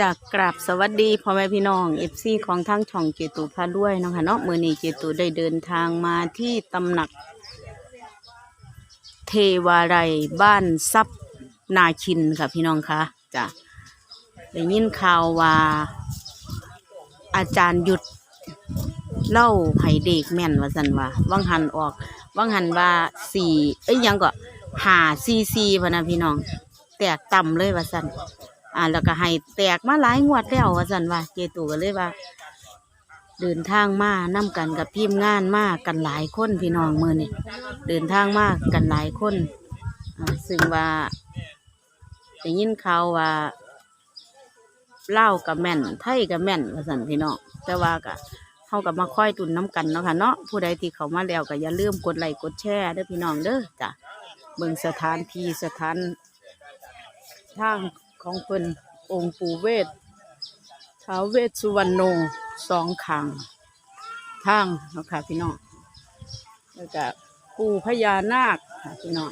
จากกราบสวัสดีพ่อแม่พี่น้องเอฟซีของทั้งช่องเจตูพาด้วยนะคะเนาะมือนี้เจตูได้เดินทางมาที่ตำหนัก เทวาไรยบ้านซับนาคินค่ะพี่น้องคะจะได้ยินข่าวว่า อาจารย์หยุดเล่าไหเด็กแม่นว่าสันว่าวังหันออกวังหันว่าสี่เอ้ยยังก็หาซีซีพะนะพี่น้อง แตกต่ำเลยว่าสัน อ่า แล้วก็ให้แตกมาหลายงวดแล้วว่าสันว่าเจตูก็เลยว่า เดินทางมานํกันกับทีมงานมากันหลายคนพี่น้องมือนี่เดินทางมากันหลายคนอ่าซึ่งว่าได้ยินข่าวว่าเล่าวกับแม่น ไทยกับแม่นว่าสันพี่น้องแต่ว่าก็เขากับมาค่อยตุนน้ำกันเนาะค่ะเนาะผู้ใดที่เขามาแล้วก็อย่าลืมกดไลค์กดแชร์เด้อพี่น้องเด้อจ้ะเบิ่งสถานที่สถานทาง ของเพิ่นองค์ปู่เวทท้าวเวทสุวรรณโนสองขางทางนะคะพี่น้องแล้วก็ปู่พญานาคค่ะพี่น้อง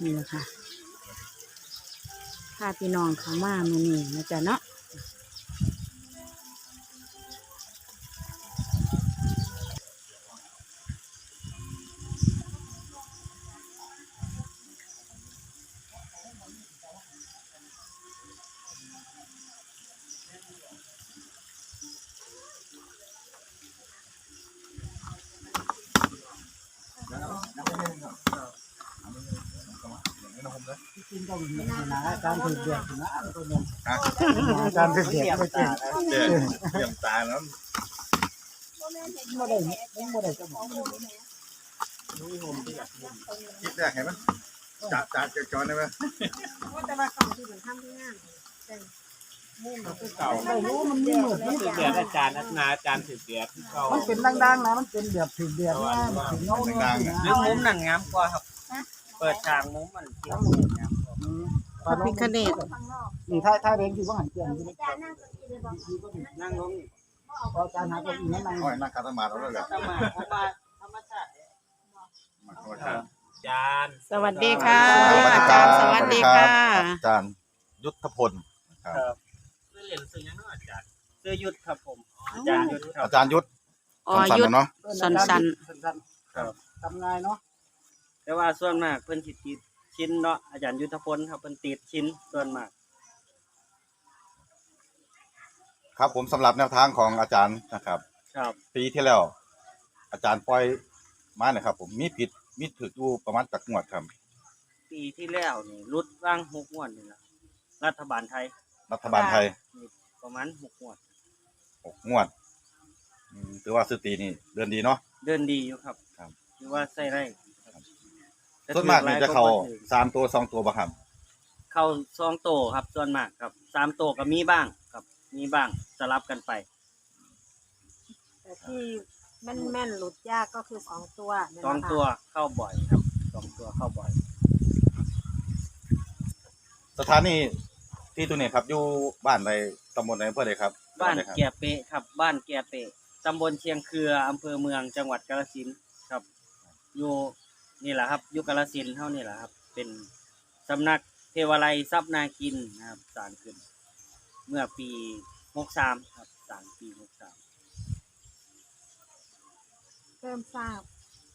นี่นะคะถ้าพี่น้องเขามามือนี้นะจ๊ะเนาะ กินต้องมีนะการถือเดียดนะตัวนึงการถือเดียดไม่จริงเดี๋ยวเตรียมตาแล้วไม่ได้ไม่ได้จะบอกคิดแรกเห็นไหมจัดจัดจจอนได้ไหมแต่ว่าของที่เหมือนทำที่งานเก่าไม่รู้มันมีหมดถือเดือดอาจารย์นัทนาอาจารย์ถือเดือดเก่ามันเป็นดังๆนะมันเป็นเดียดถือเดียดนะถึงเงาเงาหรือมุมนั่นงามกว่าครับ เปิดทางมุมมัน พระพิคเนตข้างนอกนี่ถ้าถ้าเรียนที่ว่าหันเกียงที่อาจารย์นั่งสกีเลยบอกนั่งลงพอการหาตัวอีนั่นนั่งโอ้ยนั่งคัตมาแล้วเลยธรรมะธรรมะธรรมชาติมาขอทานอาจารย์สวัสดีค่ะอาจารย์สวัสดีค่ะอาจารย์ยุทธพลครับครับซื้อเหรียญซื้อยังเนาะอาจารย์ซื้อยุทธครับผมอาจารย์ยุทธครับอาจารย์ยุทธอ๋อสั้นยุๆดเนาะสั้นๆทำง่ายเนาะแต่ว่าส่วนมากเพิ่นสิติด ชิ้นเนาะอาจารย์ยุทธพลครับเพิ่นติดชิ้นส่วนมาก ครับผมสำหรับแนวทางของอาจารย์นะครับ ครับ ปีที่แล้ว อาจารย์ปล่อยมาเนี่ยครับ ผมมีผิดมีถืออยู่ประมาณจักงวดครับ ปีที่แล้วนี่รุดร่างหกงวดนี่ล่ะรัฐบาลไทยรัฐบาลไทยนี่ประมาณหกงวด หกงวดอืมถือว่าสตีนี่เดินดีเนาะ เดินดีอยู่ครับครับ หรือว่าใส่ได้ ส่วนมากนี่จะเข้าสามตัวสองตัวบ่ครับ เข้าสองโตครับ ส่วนมากครับสามโตก็มีบ้างครับ มีบ้างสลับกันไป แต่ที่แม่นแม่นๆหลุดยากก็คือสองตัวสองตัวเข้าบ่อยครับสองตัวเข้าบ่อย สถานีที่ตัวนี้ครับอยู่บ้านใดตำบลใดอำเภอใดครับบ้านใดครับแก่เปะครับ บ้านแก่เปะตำบลเชียงเครืออำเภอเมืองจังหวัดกาฬสินธุ์ครับ อยู่ นี่แหละครับอยู่กาฬสินธุ์เท่านี่แหละครับ เป็นสำนักเทวาลัยทรัพย์นากินนะครับสร้างขึ้น เมื่อปีหกสามครับสร้างปีหกสามเริ่มสร้าง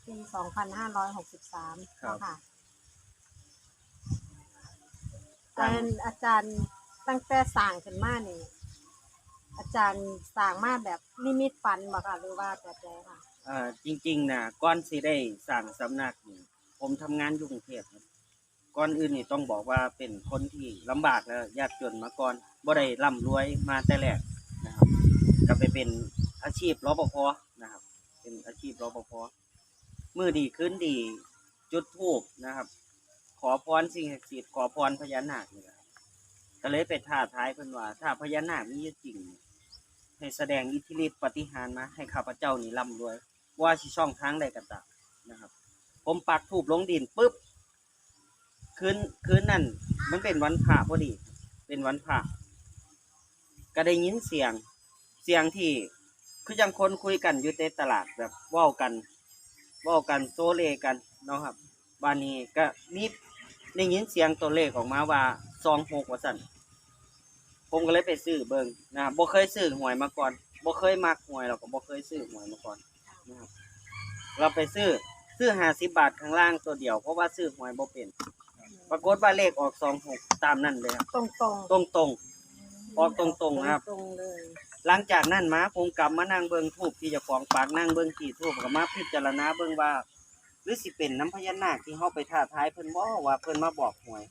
ปีสองพันห้าร้อยหกสิบสามค่ะแต่อาจารย์ตั้งแต่สั่งขึ้นมานี่ อาจารย์สั่งมาแบบนิมิตฝันบ่ค่ะหรือว่าแบบใดค่ะ เอ่อจริงๆนะก่อนสิได้สร้างสำนักนี่ผมทำงานอยู่กรุงเทพครับก่อนอื่นนี่ต้องบอกว่าเป็นคนที่ลำบากและยากจนมาก่อนบ่ได้ร่ำรวยมาแต่แรกนะครับก็ไปเป็นอาชีพรปภนะครับ เป็นอาชีพรปภมือดีขึ้นดีจุดทูบนะครับ ขอพรสิ่งศักดิ์สิทธิ์ขอพรพญานาคนี่แหละก็เลยไปท้าทายเพิ่นว่าถ้าพญานาคมีอยู่จริง ให้แสดงอิทธิฤทธิปฏิหารย์มาให้ข้าพเจ้านี่ร่ำรวย ว่าสิช่องทางใดก็ตามนะครับ ผมปักถูบลงดินปุ๊บคืนคืนนั่นมันเป็นวันพระพอดี เป็นวันพระก็ได้ยินเสียงเสียงที่คือยังคนคุยกันอยู่ในตลาดแบบว้ากันว้ากันโซเลกันเนาะครับบานนี้ก็มีได้ยินเสียงตัวเลขออกมาว่าซองหกว่าสั่นผมก็เลยไปซื้อเบิงนะครับบ่เคยซื้อหวยมาก่อนบ่เคยมักหวยเราก็บ่เคยซื้อหวยมาก่อน นะครับ เราไปซื้อซื้อ50บาทข้างล่างตัวเดียวเพราะว่าซื้อหวยบ่เป็น ปรากฏว่าเลขออก26ตามนั้นเลยครับตรงตรงตรงตรงๆออกตรงตรงๆนะครับ ตรงเลยหลังจากนั้นมาผมกลับมานั่งเบิ่งทูบที่เจ้าของปากนั่งเบิ่งที่ทูบก็มาพิจารณาเบิ่งว่าหรือสิเป็นน้ำพญานาคที่เฮาไปท้าทายเพิ่นบ่ว่าเพิ่นมาบอกหวย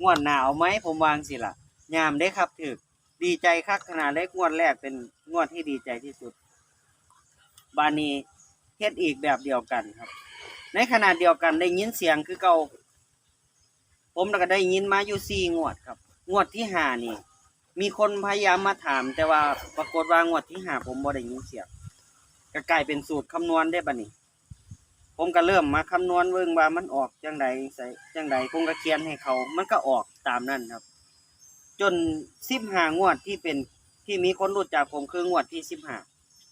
งวดหน้าเอาไหมผมวางสิล่ะยามได้ครับถึกดีใจคักขนาดเล็กงวดแรกเป็นงวดที่ดีใจที่สุด บานีเฮ็ดอีกแบบเดียวกันครับ ในขณะเดียวกันได้ยินเสียงคือเก่าผมก็ได้ยินมาอยู่สี่งวดครับ งวดที่ห้านี่ มีคนพยายามมาถาม แต่ว่าปรากฏว่างวดที่ห้าผมบ่ได้ยินเสียงก็กลายเป็นสูตรคำนวณได้บัดนี้ผมก็เริ่มมาคำนวณเบิ่งว่ามันออกจังใดใส่จังใดผมก็เขียนให้เขา มันก็ออกตามนั้นครับ จนสิบห้างวดที่เป็นที่มีคนรู้จักผมคืองวดที่สิบห้า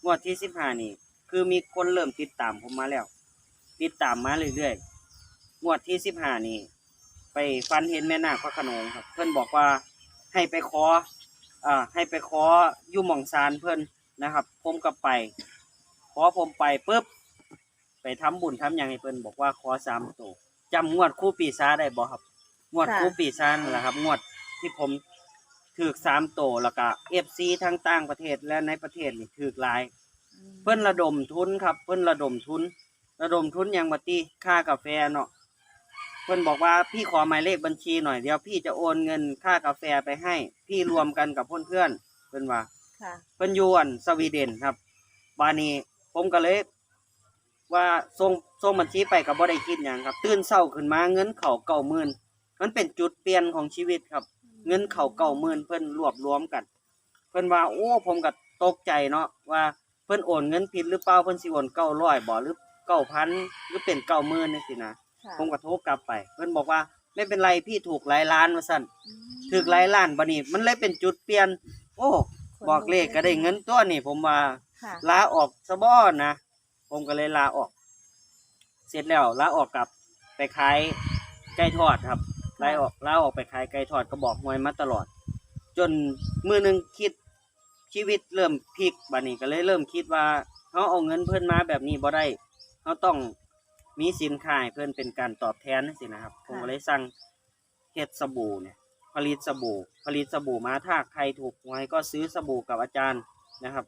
งวดที่สิบห้านี่ คือมีคนเริ่มติดตามผมมาแล้ว ติดตามมาเรื่อยๆงวดที่สิบห้านี่ ไปฟันเห็นแม่นาคพระโขนงครับ เพื่อนบอกว่าให้ไปขออ่าให้ไปขออยู่หม่องซานเพื่อนนะครับ ผมก็ไป ขอผมไปปุ๊บไปทำบุญทำอย่างให้เพิ่นบอกว่าขอสามตัวจำงวดคู่ปีซาได้บ่ครับ งวดคู่ปีซานั่นแหละครับ งวดที่ผมถือสามตัวแล้วก็เอฟซีทั้งต่างประเทศและในประเทศนี่ถือหลาย เพิ่นระดมทุนครับ เพิ่นระดมทุน ระดมทุนอย่างบัติค่ากาแฟเนาะเพิ่นบอกว่าพี่ขอหมายเลขบัญชีหน่อยเดี๋ยวพี่จะโอนเงินค่ากาแฟไปให้ พี่รวมกันกับเพื่อนๆเพิ่นว่าค่ะ เพิ่นอยู่อันสวีเดนครับบานี้ผมก็เลย ว่าส่งส่งบัญชีไปก็บ่ได้คิดหยังครับตื่นเช้าขึ้นมาเงินเข้าเก้าหมื่นมันเป็นจุดเปลี่ยนของชีวิตครับ เงินเข้าเก้าหมื่นเพิ่นรวบรวมกัน เพิ่นว่าโอ้ผมก็ตกใจเนาะว่า เพิ่นโอนเงินผิดหรือเปล่าเพิ่นสิโอนเก้าร้อยบ่หรือเก้าพันหรือเป็นเก้าหมื่นนี่สินะค่ะผมก็โทรกลับไป เพิ่นบอกว่าไม่เป็นไรพี่ถูกหลายล้านว่าซั่นถูกหลายล้านบัดนี้ มันเลยเป็นจุดเปลี่ยน โอ้บอกเลขก็ได้เงินตัวนี่ผมว่า ค่ะลาออกซะบ่นะ ผมก็เลยลาออก เสร็จแล้วลาออกกลับไปขายไก่ทอดครับลาออกลาออกไปขายไก่ทอดก็บอกหวยมาตลอด จนมือหนึงคิด ชีวิตเริ่มพลิกบัดนี้ก็เลยเริ่มคิดว่าเขาเอาเงินเพิ่นมาแบบนี้บ่ได้เขาต้องมีสินค้าให้เพิ่นเป็นการตอบแทนสินะครับ ผมก็เลยสั่งเฮ็ดสบู่เนี่ยผลิตสบู่ ผลิตสบู่มาถ้าใครถูกหวยก็ซื้อสบู่กับอาจารย์นะครับ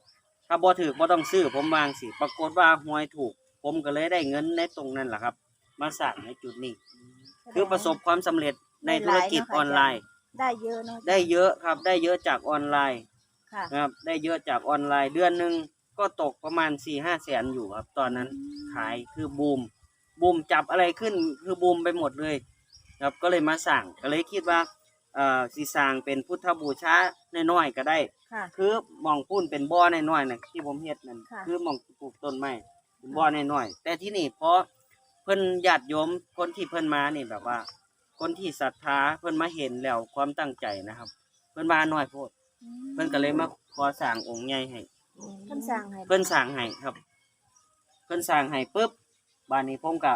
ถ้าบ่ถือบ่ต้องซื้อผมวางสิปรากฏว่าหวยถูก ผมก็เลยได้เงินในตรงนั้นแหละครับ มาสร้างในจุดนี้ คือประสบความสำเร็จในธุรกิจออนไลน์ ได้เยอะเนาะได้เยอะครับได้เยอะจากออนไลน์ ค่ะนะครับได้เยอะจากออนไลน์เดือนหนึ่งก็ตกประมาณ4ี่ห้าแสนอยู่ครับ ตอนนั้นขายคือบูมบูมจับอะไรขึ้นคือบูมไปหมดเลย ครับก็เลยมาสั่งก็เลยคิดว่าเอ่อสีสร้างเป็นพุทธบูชาน้อยๆก็ได้ ค่ะ คือหมองปุ้นเป็นบ่อน้อยๆนะที่ผมเฮ็ดนั่นค่ะ คือหมองปลูกต้นไม้เป็นบ่อน้อยๆแต่ที่นี่เพราะเพิ่นญาติโยมคนที่เพิ่นมานี่แบบว่า คนที่ศรัทธาเพิ่นมาเห็นแล้วความตั้งใจนะครับ เพิ่นมาน้อยโพด เพิ่นก็เลยมาขอสร้างองค์ใหญ่ให้เพิ่นสร้างให้เพิ่นสร้างให้ครับ เพิ่นสร้างให้ปุ๊บบ้านนี้ผมก็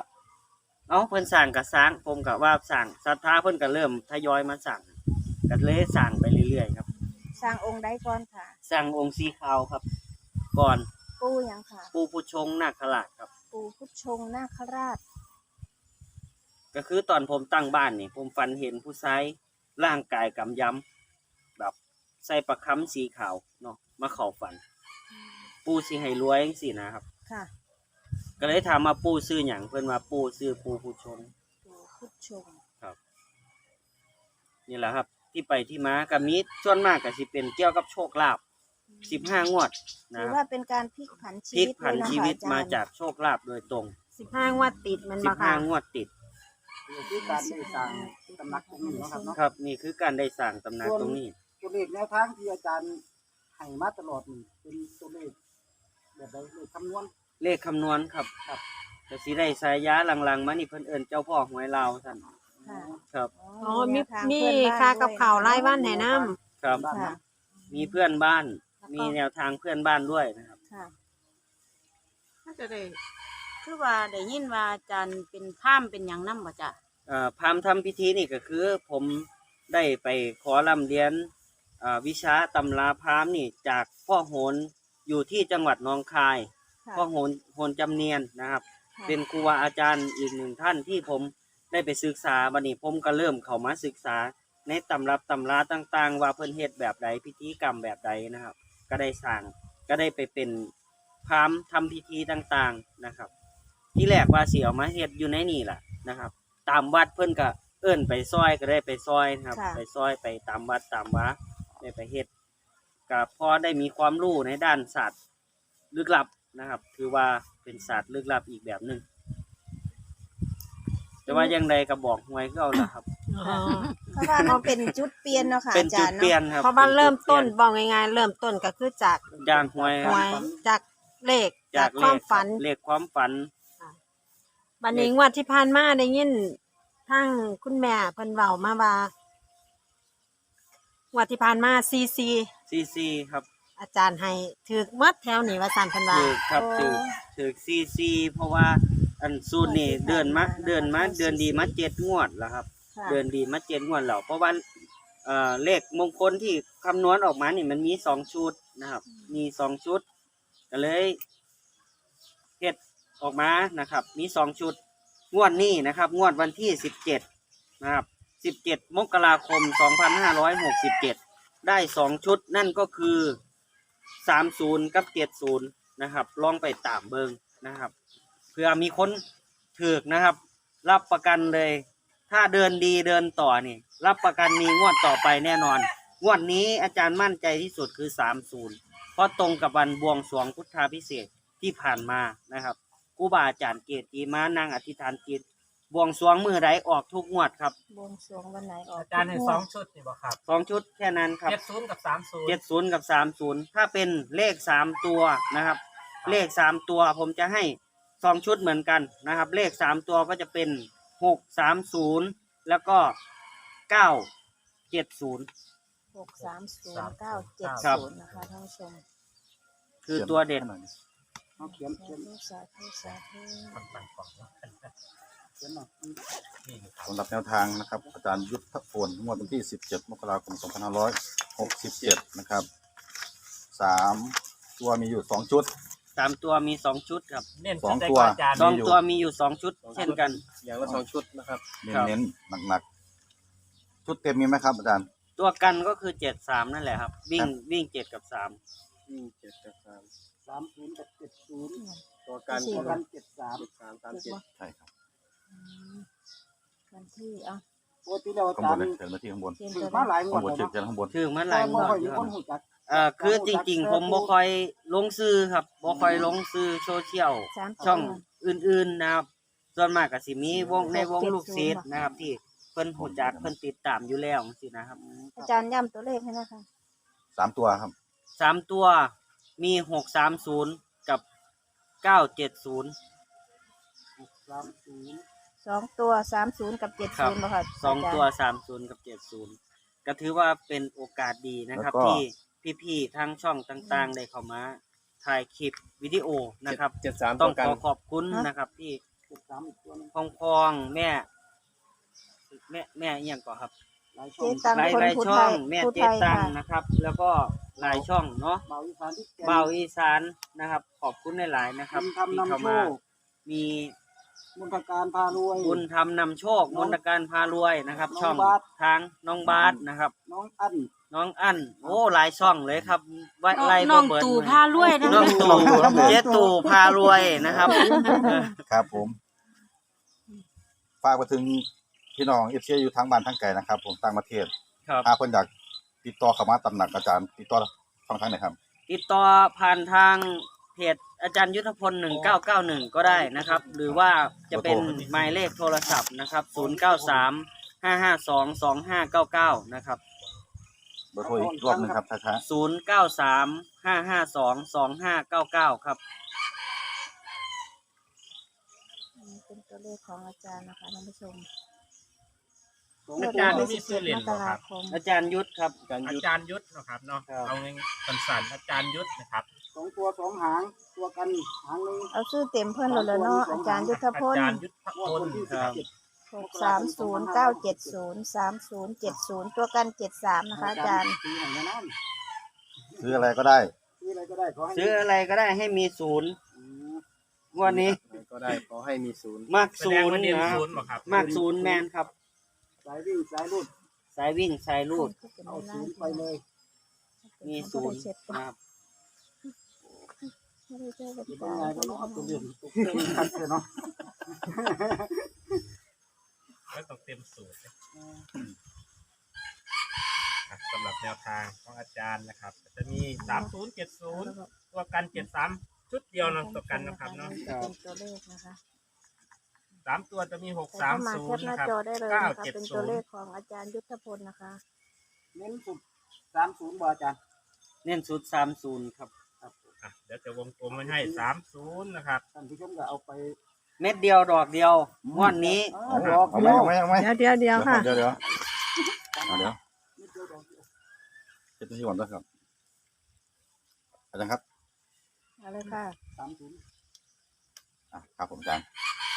เอ้าเพิ่นสร้างก็สร้างผมก็ว่าสร้างศรัทธาเพิ่นก็เริ่มทยอยมาสร้างก็เลยสร้างไปเรื่อยๆครับ สร้างองค์ใดก่อนค่ะ สร้างองค์สีขาวครับ ก่อนปู่หยังค่ะ ปู่ผู้ชงนาคราชครับ ปู่พุทธชงนาคราช ก็คือตอนผมตั้งบ้านนี่ผมฝันเห็นผู้ชายร่างกายกำยำแบบ ใส่ประคำสีขาวเนาะมาเข้าฝัน ปู่สิให้รวยจังซี่นะครับ ค่ะ ก็เลยถามมาปู่ซื้อหยังเพิ่นว่าปู่ซื้อปู่ผู้ชงปู่พุทธชงนี่แหละครับ ที่ไปที่มากับมีส่วนมากก็สิเป็นเกี่ยวกับโชคลาภ15งวดนะถือครับว่าเป็นการพลิกผันชีพลิกวิตผันเลยนะคะชีวิตอจรย์มาจากโชคลาภโดยตรงสิบห้างวดติดมันมาค่ะ15งวดติดคือการได้สร้างตำหนักตรงนี้เนาะครับเนาะครับ นี่คือการได้สร้างตำนานตรงนี้ ตัวเลขแนวทางที่อาจารย์ให้มาตลอดนี่เป็นตัวเลขแบบใดเลขคำนวณ เลขคำนวณครับครับก็สิได้สายยาหลังๆมานี่เพิ่นเอิ้นเจ้าพ่อหวยลาวท่านค่ะครับ อ๋อมีแนวทางมีเพื่อนบ้นค่ากับข้าวรายวันให้นำครับ บ้านค่ะนะมีเพื่อนบ้านแล้วก็มีแนวทางเพื่อนบ้านด้วยนะครับ ค่ะน่าจะได้คือว่าได้ยินว่าอาจารย์เป็นพราหมณ์เป็นหยังนำบ่จ้ะเอ่อพราหมณ์ทำพิธีนี่ก็คือ ผมได้ไปขอลำเรียนอ่า วิชาตำราพราหมณ์นี่จากพ่อโหนอยู่ที่จังหวัดหนองคายค่ะพ่อโหนโหนจำเนียนนะครับค่ะเป็นครูบาอาจารย์อีกหนึ่งท่านที่ผมได้ไปศึกษาบัดนี้ผมก็เริ่มเข้ามาศึกษา ในตำรับตำราต่างๆ ว่าเพิ่นเฮ็ดแบบใดพิธีกรรมแบบใดนะครับ ก็ได้สร้างก็ได้ไปเป็นพราหมณ์ทำพิธีต่างๆนะครับ ที่แรกว่าสิเอามาเฮ็ดอยู่ในนี่แหละนะครับ ตามวัดเพิ่นก็เอิ้นไปซอยก็ได้ไปซอยนะครับค่ะไปซอยไปตามวัดตามวา ได้ไปเฮ็ดก็พอได้มีความรู้ในด้านศาสตร์ลึกลับนะครับ ถือว่าเป็นศาสตร์ลึกลับอีกแบบหนึ่งแต่ว่ายังใดก็บอกหวยก็เอาละครับ เพราะว่ามันเป็นจุดเปลี่ยนเนาะค่ะเป็นอาจุจาดรย์เปลี่ยเนาะนครับเพราะว่าเริ่มต้นป็จุดบอกง่ายๆเริ่มต้นก็คือจากเปลี่ยนจากหวยคหรับวยจากเลขจาจากกความฝัน เลขความฝัน บันนี้งวดที่ผ่านมาได้ยินทั้งคุณแม่เพิ่นเว้ามาว่า งวดที่ผ่านมาซีซีซีซีครับอาจารย์ให้ถือมัดแถวนี้ว่าสั่นเพิ่นว่าถือครับโอ้ถือถือซีซีเพราะว่าอันสูตรนี่เดือนมาเดือนมาเดือนดีมาเจ็ดงวดแล้วครับค่ะเดือนดีมาเจ็ดงวดแล้วเพราะว่าเอ่อเลขมงคลที่คำนวณออกมานี่มันมีสองชุดนะครับ มีสองชุดก็เลยเฮ็ดออกมานะครับ มีสองชุดงวดนี้นะครับ งวดวันที่สิบเจ็ดนะครับ สิบเจ็ดมกราคมสองพันห้าร้อยหกสิบเจ็ดได้สองชุดนั่นก็คือสามศูนย์กับเจ็ดศูนย์นะครับ ลองไปตามเบิงนะครับ เพื่อมีคนถือกนะครับ รับประกันเลย ถ้าเดินดีเดินต่อนี่ รับประกันมีงวดต่อไปแน่นอน งวดนี้อาจารย์มั่นใจที่สุดคือ 30 เพราะตรงกับวันบวงสรวงพุทธาพิเศษที่ผ่านมานะครับครูบาอาจารย์เกตกีมานางอธิษฐานจิต บวงสรวงมือใดออกทุกงวดครับบวงสรวงวันไหนออกอาจารย์ให้สองชุดนี่บ่ครับสองชุดแค่นั้นครับเจ็ดศูนย์กับสามศูนย์เจ็ดศูนย์กับสามศูนย์ถ้าเป็นเลขสามตัวนะครับ เลขสามตัวผมจะให้สองชุดเหมือนกันนะครับ เลขสามตัวก็จะเป็นหกสามศูนย์แล้วก็เก้าเจ็ดศูนย์หกสามศูนย์เก้าเจ็ดครับศูนย์นะคะท่านผู้ชม คือตัวเด่นเอาเขียนสาเขียนธุสาธุสาธุ มันปันกล่องเนาะเขียนหน่อยนี่ครับสำหรับแนวทางนะครับ อาจารย์ยุทธพลงวดวันที่ 17 มกราคม 2567 นะครับสามตัวมีอยู่สองชุด สามตัวมีสองชุดครับเน้นสองชุดใดตัวก่นอาจารย์สองตัวมีอยู่สองชุด เช่นกัน อย่างละสองชุดนะครับเน้ครันบเน้นๆหนักๆ ชุดเต็มมีไหมครับอาจารย์ ตัวกันก็คือเจ็ดสามนั่นแหละครับ วิ่งวิ่งเจ็ดกับสามวิ่งเจ็ดกับสามสามศูนย์กับเจ็ดศูนย์ตัวการตัวก็กันเจ็ดสามเจ็ดสามสามเจ็ดใช่ครับอืม วันที่เอะปกติแล้วอาข้างจาบรนย์เลยเขียนมาที่ข้างบนเขียนถืตัอวมาเลหลายงวข้าดงบนแล้วเขียนเนาะข้างบนถึงมาหแต่ลายงบ่วดค่อยอมียู่คครับนรู้จักเอ่อคือจริง ๆ ผมบ่ค่อยลงซื้อครับบ่ค่อยลงซื้อโซเชียล สามตัว ช่องอื่นๆนะครับ ส่วนมากก็สิมีวงในวงลูกศิษย์นะครับ ที่เพิ่นหูจักเพิ่นติดตามอยู่แล้วสินะครับอาจารย์ย้ำตัวเลขให้นะคะสามตัวครับ สามตัวมีหกสามศูนย์กับเก้าเจ็ดศูนย์สามศูนย์ สองตัวสามศูนย์กับเจ็ดครัศูบนย์บ่ค่ะสองาจารย์ตัวสามศูนย์กับเจ็ดศูนย์ก็ถือว่าเป็นโอกาสดีนะครับแล้วก็ ที่พี่ๆทั้งช่องต่างๆ ได้เข้ามาถ่ายคลิปวิดีโอนะครับ เจ็ดสามต้ตัอวงกัขนอขอบคุณนะครับที่เจ็ดสามอีกตัวหนึงพองพองๆแม่ แม่แม่อหย่างก่อนครับหลายช่เจ๊องตังหลายคนหลายผู้ช่ไทองยแม่ผู้เจไทยตังค่ะ นะครับ แล้วก็หลายช่องเนาะเบาอีสานที่แก่น เบาอีสานนะครับ ขอบคุณหลายๆนะครับบุญทำที่นำเข้าโชมาคมี มนตการพารวย บุญทำนำโชคมนตการพารวยนะครับ น้องช่องบาส ทางน้องบาสนะครับ น้องอั้นน้องอั้นโอ้หลายช่องเลยครับไว้ไล่น้องบ่เบิดตู่มืพารวยนะน้องตู่เจ๊ตู่พารวยนะครับเออครับผม ฝากไปถึงพี่น้องเอฟซีอยู่ทั้งบ้านทั้งไกลนะครับ ผมต่างประเทศครับถ้าคนอยากติดต่อเข้ามาตำหนักอาจารย์ ติดต่อช่องทางไหนครับ ติดต่อผ่านทางเพจ อาจารย์ยุทธพล 1991 ก็ได้นะครับ หรือว่าจะเป็นหมายเลขโทรศัพท์นะครับ 093 552 2599 นะครับเบอร์โทรอีกรอบหนึงครับช้า093 552 2599 ครับนี่เป็นตัวเลขของอาจารย์นะคะท่านผู้ชมอาจารย์นี่มีชื่อเล่นมบ่กครารับคมอาจารย์ยุทธครับการอายุดจารย์ยุทธนะครับเนาะครับ เอาง่ายๆสั้นๆอาจารย์ยุทธนะครับ สองตัวสองหาง ตัวกันหางหนึงเอาชื่อเต็มเพื่อนเลยแล้วเนาะอาจารย์ยุทธพลอาจารย์ยุทธพลครับคหกสามศูนย์เก้าเจ็ดศูนย์สามศูนย์เจ็ดศูนย์ตัวกันเจ็ดสามนะคะอาจารย์ ซื้อไหนนั่นซื้ออะไรก็ได้ซื้ออะไรก็ได้ขอให้ซื้ออะไรก็ได้ให้มีศูนย์อืมงวันนี้ก็ได้ขอให้มีศูนย์มากศูนย์นะมากศูนย์แมนครับ สายวิ่งสายรูดสายวิ่งสายลูดเอาศูนย์ไปเลยมีศูนย์ครับ ไม่ได้เจอกันเป็นจ้าไงก็ต้องเอาตัวเด่นตัวเด่นคัดเลยเนาะก็ต้องเต็มสูตรนะอะสำหรับแนวทางของอาจารย์นะครับ จะมีสามศูนย์เจ็ดศูนย์ตัวกันเจ็ดสามชุดเดียวนะตัวกันนะครับเนาะเป็นตัวเลขนะคะสามตัวจะมีหกใส่สามเข้ามาศูแคนปย์หน้านะครับจอได้เลยเก้านะคะเจ็ดเป็นศูตัวนเลขย์ของอาจารย์ยุทธพลนะคะ เน้นสุดสามศูนย์บาอาจารย์เน้นศูนย์สามศูนย์ครับ อะเดี๋ยวจะวงกลมไว้ให้สามศูนย์นะครับ ท่านผู้ชมก็เอาไปเม็ดเดียวดอกเดียวงวันนี้ เอาดอกเอาไหมเดียวเอาไหมเอาไหมเดี๋ยวเดี๋ยวเดี๋ยวค่ะ เดี๋ยวเดี๋ยวเอาเดี๋ยวนิดเดียวดอกเดียวเจ็ดที่ก่อนด้วยครับอาจารย์ครับเอาเลยค่ะ สามศูนย์อะครับผมอาจารย์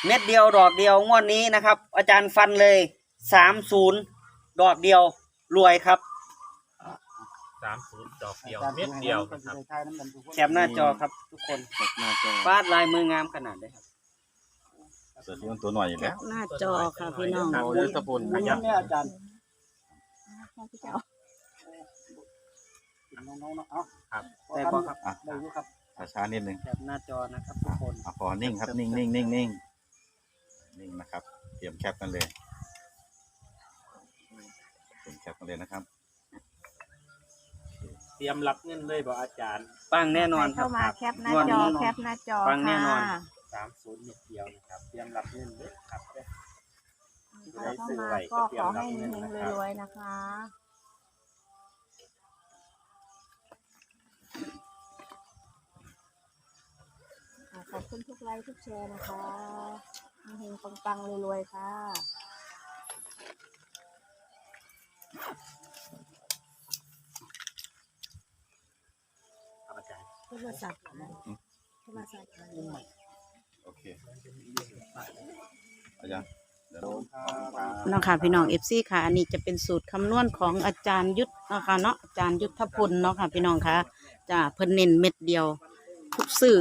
เม็ดเดียวดอกเดียวงวดนี้นะครับ อาจารย์ฟันเลยสามศูนย์ดอกเดียวรวยครับ สามศูนย์ดอกเดียวอาจารเม็ดเดียวให้นะครับได้ทายน้ำกันทุกคนแคปหน้าจอครับทุกคนแคปหน้าจอฟาดลายมืองามขนาดเลยครับเสือที่มันตัวหน่อยอยู่แคแล้วปหน้าจอค่ะพี่น้องเอายุทธพลคุณเนี่ยอาจารย์พี่เจ้ากินน้องๆเนาะเอาครับได้ปะครับอะได้อยู่ครับช้าๆนิดนึงแคปหน้าจอนะครับทุกคนอะพอนิ่งครับนิ่งนิ่งนิ่งนิ่งนิ่งนะครับ เตรียมแคปกันเลยเตรียมแคปกันเลยนะครับ เตรียมรับเงินเลยบอกอาจารย์ปังแน่นอนครัเข้าบ มาแคปหน้าจอแคปหน้าจอฟังแน่นอน ค่ะสามศูนย์เม็ดเดียวนะครับ เตรียมรับเงินเลยครับ ใครเข้ามาก็ขอให้เฮงๆรวยๆนะคะอ่าขอบคุณทุกไลค์ทุกแชร์นะคะเฮงๆปังๆรวยๆค่ะ รับอาจารย์โทรศัพท์อะโทรศัพท์โอเคอาจารย์เดี๋ยวเนาะค่ะพี่น้องเอฟซีค่ะ อันนี้จะเป็นสูตรคำนวณของอาจารย์ยุทธนะคะเนาะอาจารย์ยุทธพลเนาะค่ะพี่น้องค่ะจะเพิ่นเน้นเม็ดเดียว ทุกสื่อ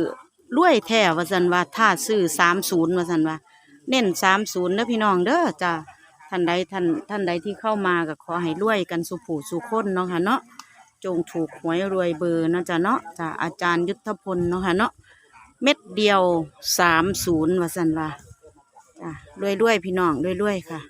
รวยแท้ว่าสันว่าถ้าซื้อสามศูนย์ว่าสันว่า เน้นสามศูนย์เด้อพี่น้องเด้อจ้าท่านใดท่านท่านใดที่เข้ามาก็ขอให้รวยกันสุผูสุคนเนาะค่ะเนาะ จงถูกหวยรวยเบอร์นาะจ๊ะเนาะจ้ะอาจารย์ยุทธพลเนาะค่ะเนาะเม็ดเดียวสามศูนย์ว่าสันว่าจ้ะรวยๆพี่น้องรวยๆค่ะ